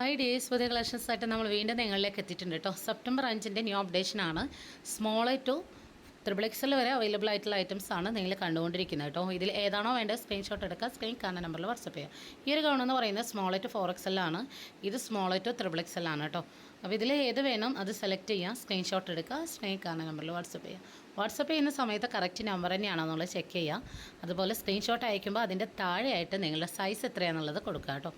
Hi days പുതിയ collections ആയിട്ട് നമ്മൾ വീണ്ടും നിങ്ങളിലേക്ക് എത്തിയിട്ടുണ്ട് കേട്ടോ. സെപ്റ്റംബർ അഞ്ചിന്റെ ന്യൂ അപ്ഡേഷൻ ആണ്. സ്മോൾ ടു ത്രിബിൾ എക്സൽ വരെ അവൈലബിൾ ആയിട്ടുള്ള ഐറ്റംസ് ആണ് നിങ്ങൾ കണ്ടുകൊണ്ടിരിക്കുന്നത് കേട്ടോ. ഇതിൽ ഏതാണോ വേണ്ടത് സ്ക്രീൻഷോട്ട് എടുക്കുക സ്ക്രീൻ കാണുന്ന നമ്പറിൽ വാട്സപ്പ് ചെയ്യുക. ഈ ഒരു ഗൗൺ പറയുന്നത് സ്മോൾ ടു ഫോർ എക്സൽ ആണ്. ഇത് സ്മോൾ ടു ത്രിബിൾ എക്സൽ ആണ് കേട്ടോ. അപ്പോൾ ഇതിൽ ഏത് വേണം അത് സെലക്ട് ചെയ്യുക സ്ക്രീൻഷോട്ട് എടുക്കുക സ്ക്രീൻ കാണുന്ന നമ്പറിൽ വാട്സപ്പ് ചെയ്യുക. വാട്സപ്പ് ചെയ്യുന്ന സമയത്ത് കറക്റ്റ് നമ്പർ തന്നെയാണോ എന്നുള്ളത് ചെക്ക് ചെയ്യുക. അതുപോലെ സ്ക്രീൻഷോട്ട് അയക്കുമ്പോൾ അതിന്റെ താഴെയായിട്ട് നിങ്ങളുടെ സൈസ് എത്രയാണെന്നുള്ളത് കൊടുക്കുക കേട്ടോ.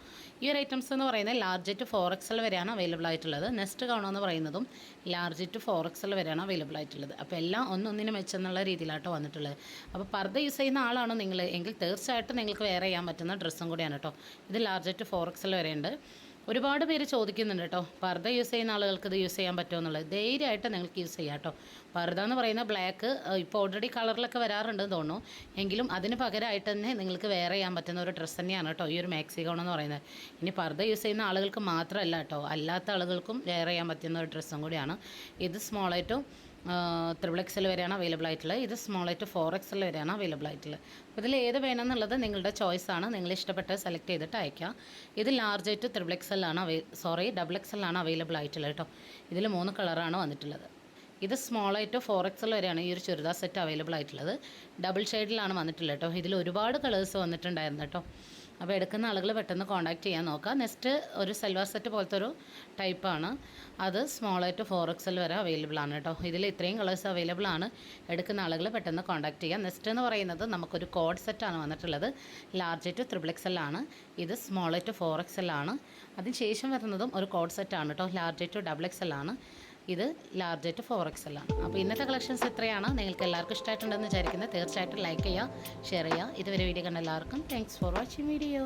ഈ ഒരു ഐറ്റംസ് എന്ന് പറയുന്നത് ലാർജ് ടു ഫോർ എക്സൽ വരെയാണ് അവൈലബിൾ ആയിട്ടുള്ളത്. നെക്സ്റ്റ് കാണുമെന്ന് പറയുന്നതും ലാർജ് ടു ഫോർ എക്സൽ വരെയാണ് അവൈലബിൾ ആയിട്ടുള്ളത്. അപ്പോൾ എല്ലാം ഒന്നൊന്നിന് മെച്ചെന്നുള്ള രീതിയിലാട്ടോ വന്നിട്ടുള്ളത്. അപ്പോൾ പർദ്ദ യൂസ് ചെയ്യുന്ന ആളാണോ നിങ്ങൾ. എങ്കിൽ തീർച്ചയായിട്ടും നിങ്ങൾക്ക് വേറെ ചെയ്യാൻ പറ്റുന്ന ഡ്രസ്സും കൂടിയാണ് കേട്ടോ. ഇത് ലാർജ് ടു ഫോർ എക്സൽ വരെയുണ്ട്. ഒരുപാട് പേര് ചോദിക്കുന്നുണ്ട് കേട്ടോ. പർദ്ദ യൂസ് ചെയ്യുന്ന ആളുകൾക്ക് ഇത് യൂസ് ചെയ്യാൻ പറ്റുമോ എന്നുള്ളത്. ധൈര്യമായിട്ട് നിങ്ങൾക്ക് യൂസ് ചെയ്യാം കേട്ടോ. പർദ്ദ എന്ന് പറയുന്ന ബ്ലാക്ക് ഇപ്പോൾ ഓൾറെഡി കളറിലൊക്കെ വരാറുണ്ടെന്ന് തോന്നുന്നു. എങ്കിലും അതിന് പകരമായിട്ട് തന്നെ നിങ്ങൾക്ക് വെയർ ചെയ്യാൻ പറ്റുന്ന ഒരു ഡ്രസ്സ് തന്നെയാണ് കേട്ടോ ഈ ഒരു മാക്സി ഗൗൺ എന്ന് പറയുന്നത്. ഇനി പർദ്ദ യൂസ് ചെയ്യുന്ന ആളുകൾക്ക് മാത്രമല്ല കേട്ടോ. അല്ലാത്ത ആളുകൾക്കും വെയർ ചെയ്യാൻ പറ്റുന്ന ഒരു ഡ്രസ്സും കൂടിയാണ്. ഇത് സ്മോളായിട്ടും ത്രിബിൾ എക്സൽ വരെയാണ് അവൈലബിൾ ആയിട്ടുള്ളത്. ഇത് സ്മോൾ ആയിട്ട് ഫോർ എക്സൽ വരെയാണ് അവൈലബിൾ ആയിട്ടുള്ളത്. അപ്പോൾ ഇതിൽ ഏത് വേണമെന്നുള്ളത് നിങ്ങളുടെ ചോയ്സ് ആണ്. നിങ്ങൾ ഇഷ്ടപ്പെട്ടത് സെലക്ട് ചെയ്തിട്ട് അയക്കാം ഇത് ലാർജ് ആയിട്ട് ത്രിബിൾ എക്സലാണ് അവൈ സോറി ഡബിൾ എക്സലാണ് അവൈലബിൾ ആയിട്ടുള്ളത് കേട്ടോ. ഇതിൽ മൂന്ന് കളറാണ് വന്നിട്ടുള്ളത്. ഇത് സ്മോൾ ആയിട്ട് ഫോർ എക്സൽ വരെയാണ് ഈ ഒരു ചുരിദാർ സെറ്റ് അവൈലബിൾ ആയിട്ടുള്ളത്. ഡബിൾ ഷെയ്ഡിലാണ് വന്നിട്ടുള്ളത് കേട്ടോ. ഇതിൽ ഒരുപാട് കളേഴ്സ് വന്നിട്ടുണ്ടായിരുന്നു കേട്ടോ. അപ്പോൾ എടുക്കുന്ന ആളുകൾ പെട്ടെന്ന് കോൺടാക്ട് ചെയ്യാൻ നോക്കുക. നെക്സ്റ്റ് ഒരു സെൽവാർ സെറ്റ് പോലത്തെ ഒരു ടൈപ്പാണ് അത് സ്മോൾ ആയിട്ട് ഫോർ എക്സൽ വരെ അവൈലബിൾ ആണ് കേട്ടോ. ഇതിൽ ഇത്രയും കളേഴ്സ് അവൈലബിൾ ആണ്. എടുക്കുന്ന ആളുകൾ പെട്ടെന്ന് കോൺടാക്ട് ചെയ്യുക നെക്സ്റ്റ് എന്ന് പറയുന്നത് നമുക്കൊരു കോഡ് സെറ്റാണ് വന്നിട്ടുള്ളത്. ലാർജ് ടു ത്രിബിൾ എക്സൽ ആണ്. ഇത് സ്മോൾ ടു ഫോർ എക്സൽ ആണ്. അതിന് ശേഷം വരുന്നതും ഒരു കോഡ് സെറ്റാണ് കേട്ടോ. ലാർജ് ടു ഡബിൾ എക്സൽ ആണ്. ഇത് ലാർജ് ആയിട്ട് ഫോർ എക്സ് ആണ് അപ്പോൾ ഇന്നത്തെ കളക്ഷൻസ് എത്രയാണ്? നിങ്ങൾക്ക് എല്ലാവർക്കും ഇഷ്ടമായിട്ടുണ്ടെന്ന് വിചാരിക്കുന്നത് തീർച്ചയായിട്ടും ലൈക്ക് ചെയ്യുക ഷെയർ ചെയ്യുക. ഇതുവരെ വീഡിയോ കണ്ട എല്ലാവർക്കും താങ്ക്സ് ഫോർ വാച്ചിങ് വീഡിയോ